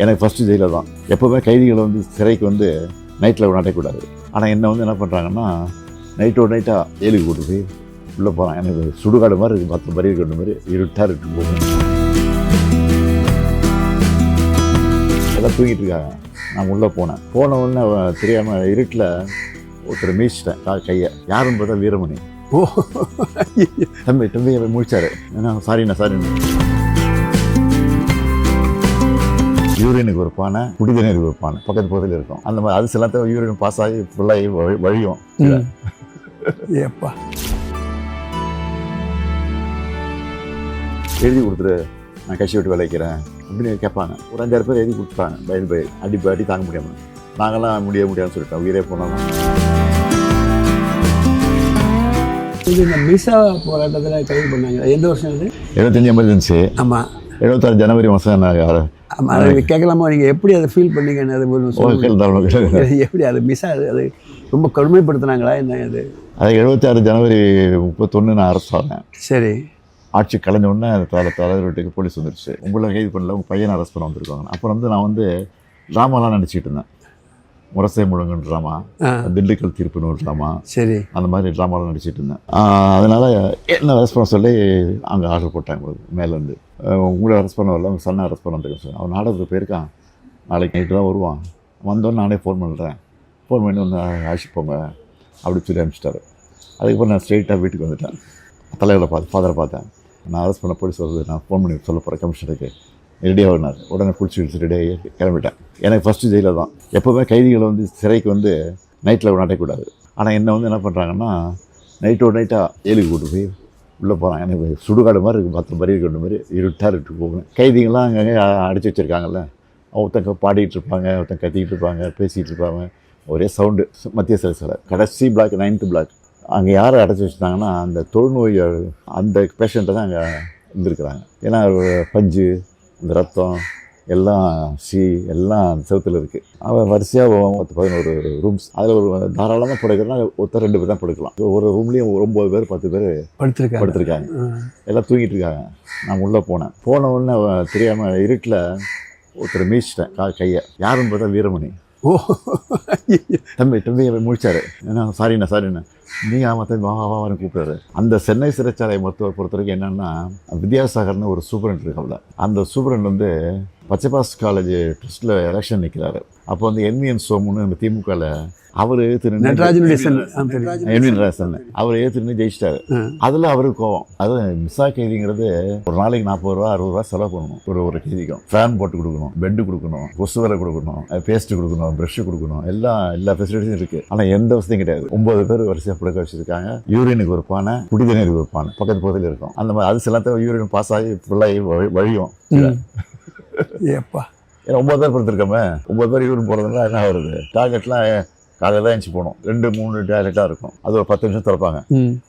எனக்கு ஃபஸ்ட்டு ஜெயிலில் தான். எப்போவுமே கைதிகளை வந்து சிறைக்கு வந்து நைட்டில் நடக்கக்கூடாது ஆனால் என்ன வந்து என்ன பண்ணுறாங்கன்னா நைட்டோட நைட்டாக ஏழுக்கு கூட்டு போய் உள்ளே போகிறான் எனக்கு சுடுகாடு மாதிரி இருக்குது மற்ற மாதிரி இருக்கிற மாதிரி இருட்டாக இருக்கு போகும் எல்லாம் தூங்கிட்டு இருக்காங்க. நான் உள்ளே போனேன். போன உடனே தெரியாமல் இருட்டில் ஒருத்தர் மீச்சிட்டேன் கையை. யாருன்னு பார்த்தா வீரமணி. ஓ. தம்பி தம்பி முடிச்சாரு ஏன்னா சாரிண்ணா சாரிண்ணா யூரினுக்கு ஒரு பானை குடிதண்ணீருக்கு ஒரு பானை பக்கத்து பக்கத்தில் இருக்கும். அந்த மாதிரி அது சில யூரின் பாஸ் ஆகி ஃபுல்லாகி வழி- வழியும். ஏப்பா. எழுதி கொடுத்துரு. நான் கட்சி விட்டு விளைக்கிறேன். அப்படின்னு கேட்பாங்க. ஒரு அஞ்சாறு பேர் எழுதி கொடுத்துட்டாங்க. பயந்து போய் அடி அடி தாங்க முடியாமல் நாங்களாம் முடிய முடியாதுன்னு சொல்லிட்டோம். உயிரே போனாலும் இது இந்த மிசா போராட்டத்தில் கைது பண்ணாங்க எந்த வருஷம் இது எழுபத்தஞ்சு எமர்ஜென்சி ஆமாம் எழுபத்தாறு ஜனவரி மாதம் நான் அதை கேட்கலாமா? நீங்கள் எப்படி அதை ஃபீல் பண்ணீங்கன்னு அது. எப்படி அது மிஸ் அது அது ரொம்ப கடுமைப்படுத்துனாங்களா? என்ன அது அது எழுபத்தாறு ஜனவரி முப்பத்தொன்று நான் அரசு ஆனேன் சரி. ஆட்சி கலைஞ்ச உடனே தலை தலைவர் வீட்டுக்கு போலீஸ் வந்துருச்சு. உங்களை கைது பண்ணல உங்கள் பையனை அரெஸ்ட் பண்ண வந்திருக்காங்க அப்புறம் வந்து நான் வந்து ட்ராமாலாம் நினச்சிட்டு இருந்தேன். முரசை முழங்குன்னு ட்ராமா திண்டுக்கல் தீர்ப்புன்னு ஒரு ட்ராமா சரி. அந்த மாதிரி ட்ராமாலாம் நடிச்சிட்டு இருந்தேன். அதனால என்ன பண்ண சொல்லி அங்கே ஆர்டர் போட்டாங்க உங்களுக்கு மேலேருந்து. உங்களை அரெஸ்ட் பண்ண வரல உங்கள் சன்னை அரெஸ்ட் பண்ண வந்துருக்கேன் சார் அவன் நாடகத்துக்கு போயிருக்கான் நாளைக்கு நைட்டு தான் வருவான். வந்தோன்னு நானே ஃபோன் பண்ணுறேன் ஃபோன் பண்ணி ஒன்று அழைச்சிட்டு போங்க அப்படி சொல்லி அனுப்பிச்சிட்டாரு. அதுக்கப்புறம் நான் ஸ்ட்ரெயிட்டாக வீட்டுக்கு வந்துட்டேன். தலைவரை பார்த்து ஃபாதரை பார்த்தேன். நான் அரெஸ்ட் பண்ண போலீஸ் வருது நான் ஃபோன் பண்ணி சொல்ல போகிறேன் கமிஷனருக்கு ரெடியாக வந்தார் உடனே பிடிச்சி வச்சு ரெடியாகி கிளம்பிட்டேன் எனக்கு ஃபஸ்ட்டு ஜெயிலில் தான். எப்போவுமே கைதிகளை வந்து சிறைக்கு வந்து நைட்டில் நடக்கக்கூடாது ஆனால் என்ன வந்து என்ன பண்ணுறாங்கன்னா நைட்டோட நைட்டாக ஏழுக்கு கூட்டு போய் உள்ளே போகிறாங்க எனக்கு சுடுகாடு மாதிரி இருக்குது பத்து மாதிரி இருக்கிற மாதிரி இருட்டாக இருட்டு போகணும் கைதிகள்லாம் அங்கங்கே அடைச்சி வச்சுருக்காங்கல்ல. ஒருத்தங்க பாடிட்டு இருப்பாங்க ஒருத்தங்க கத்திக்கிட்டு இருப்பாங்க பேசிகிட்டு இருப்பாங்க. ஒரே சவுண்டு மத்திய சிறை சிலை கடைசி பிளாக் நைன்த்து பிளாக் அங்கே யாரை அடைச்சி வச்சுட்டாங்கன்னா அந்த தொழுநோய் அந்த பேஷண்ட்டை தான் அங்கே இருந்திருக்கிறாங்க. ஏன்னா பஞ்சு இந்த ரத்தம் எல்லாம் சி எல்லாம் செவுத்துல இருக்குது அவன் வரிசையாக பத்து பதினோரு ரூம்ஸ் அதில் ஒரு தாராளமாக படுக்கிறனா ஒருத்தர் ரெண்டு பேர் தான் படுக்கலாம். ஒரு ரூம்லேயும் ஒம்பது பேர் பத்து பேர் படுத்திருக்காங்க. படுத்திருக்காங்க. எல்லாம் தூங்கிட்டு இருக்காங்க. நான் உள்ளே போனேன். போன உடனே தெரியாமல் இருட்டில் ஒருத்தர் மீச்சிட்டேன் கா கையை. யாருன்னு பார்த்தா வீரமணி. ஓ. தம்பி தம்பி அவன் முடிச்சாரு ஏன்னா சாரிண்ணா சாரிண்ணா நீ ஆமாம் தம்பி வா வா, கூப்பிட்டாரு அந்த சென்னை சிறைச்சாலை மருத்துவர் பொறுத்த வரைக்கும் என்னென்னா வித்யாசாகர்னு ஒரு சூப்பரண்ட் இருக்காப்ல. அந்த சூப்பரண்ட் வந்து பச்சைபாஸ் காலேஜ் ட்ரஸ்ட்டில் எலெக்ஷன் நிற்கிறாரு அப்போ வந்து என்விஎன் சோமுன்னு நம்ம திமுகவில் அவர். என்விஎன் ராசன் அவர் ஏற்றுன்னு ஜெயிச்சிட்டாரு. அதில் அவருக்கு கோவம். அது மிஸ்ஸா கைதிங்கிறது ஒரு நாளைக்கு நாற்பது ரூபா அறுபது ரூபா செலவு பண்ணணும். ஒரு ஒரு கைதிக்கும். ஃபேன் போட்டு கொடுக்கணும் பெட்டு கொடுக்கணும் கொசு வலை கொடுக்கணும் பேஸ்ட் கொடுக்கணும் ப்ரஷ் கொடுக்கணும். எல்லாம் எல்லா ஃபெசிலிட்டிஸும் இருக்குது ஆனால் எந்த வசதியும் கிடையாது. ஒன்பது பேர் வரிசையாக படுக்க வச்சிருக்காங்க. யூரினுக்கு ஒரு பானை குடிதண்ணீருக்கு ஒரு பானை பக்கத்து பக்கத்தில் இருக்கும். அந்த மாதிரி அது சில யூரின் பாஸ் ஆகி ஃபுல்லாகி வழி- வழியும். ஏப்பா. ஏன்னா ஒன்பது பேர் படுத்திருக்கோமே. ஒன்பது பேர் யூரின் போகிறதுனா என்ன வருது டார்கெட்லாம் காலையில் தான் எழுந்துச்சு போகணும். ரெண்டு மூணு டாய்லெட்டாக இருக்கும். அது ஒரு பத்து நிமிஷம் திறப்பாங்க.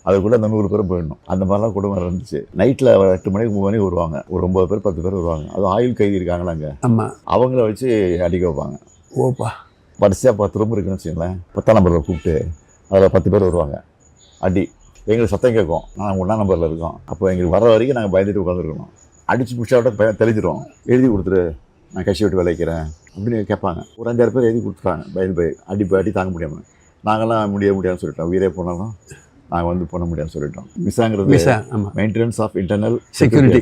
அதுக்குள்ளே அந்த நூறு பேரும் போயிடணும். அந்த மாதிரிலாம் குடும்பம் இருந்துச்சு. நைட்டில் எட்டு மணிக்கு மூணு மணிக்கு வருவாங்க. ஒரு ஒன்பது பேர் பத்து பேர் வருவாங்க. அது ஆயுள் கைதி இருக்காங்களா அங்கே அவங்கள வச்சு அடிக்க வைப்பாங்க. ஓப்பா. வரிசையாக பத்து ரூம் இருக்குன்னு வச்சுங்களேன் பத்தாம் நம்பரில் கூப்பிட்டு அதில் பத்து பேர் வருவாங்க. அடி. எங்களுக்கு சத்தம் கேட்கும். நாங்கள் ஒன்றாம் நம்பரில் இருக்கோம். அப்போ எங்களுக்கு வர வரைக்கும் நாங்கள் பயந்துட்டு உட்காந்துருக்கணும் அடிச்சு பிடிச்சா விட தெளிஞ்சிரும். எழுதி கொடுத்துரு நான் கட்சி விட்டு விளைக்கிறேன் அப்படின்னு கேட்பாங்க. ஒரு அஞ்சாறு பேர் எழுதி கொடுத்துட்டாங்க பயந்து போய் அடி அடி தாங்க முடியாமல் நாங்களாம் முடிய முடியாதுன்னு சொல்லிட்டோம். உயிரே போனாலும் நாங்கள் வந்து பண்ண முடியாதுன்னு சொல்லிட்டோம். மிஸ்ஸாங்கிறது maintenance of internal security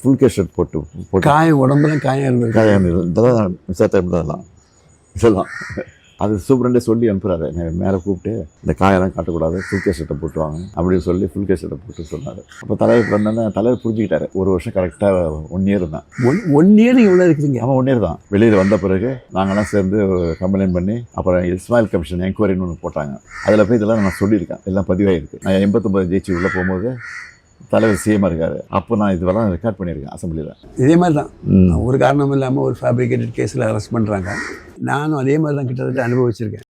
full K shirt போட்டு போட்டு. காயம் உடம்புல காயம் இருந்திருக்கு. காயம் இதெல்லாம் டைம் இதெல்லாம் இதெல்லாம். அது சூப்பரண்டே சொல்லி அனுப்புறாரு. என்னை மேலே கூப்பிட்டு இந்த காயெல்லாம் காட்டக்கூடாது ஃபுல் கே ஷர்ட்டை போட்டு வாங்க அப்படின்னு சொல்லி ஃபுல் கே ஷர்ட்டை போட்டு சொன்னார். அப்போ தலைவர் பண்ணோன்னே தலைவர் புரிஞ்சுக்கிட்டாரு. ஒரு வருஷம் கரெக்டாக ஒன் இயர் தான். ஒன் ஒன் இயர் நீங்கள் உள்ள இருக்கிறீங்க. அவன் ஒன் இயர் தான். வெளியில் வந்த பிறகு நாங்களாம் சேர்ந்து கம்ப்ளைண்ட் பண்ணி அப்புறம் இஸ்மாயில் கமிஷன் என்கொயரின்னு ஒன்று போட்டாங்க. அதில் போய் இதெல்லாம் நான் சொல்லியிருக்கேன். எல்லாம் பதிவாயிருக்கு. நான் எண்பத்தொம்பது ஜெயிச்சு உள்ளே போகும்போது தலைவர் சிஎம் இருக்காரு. அப்போ நான் இதுவெல்லாம் ரெக்கார்ட் பண்ணியிருக்கேன் அசம்பிளியில் இதே மாதிரி தான் ஒரு காரணம் இல்லாமல் ஒரு ஃபேப்ரிகேட்டட் கேஸில் அரெஸ்ட் பண்ணுறாங்க நானும் அதே மாதிரி தான் கிட்டத்தட்ட அனுபவிச்சிருக்கேன்.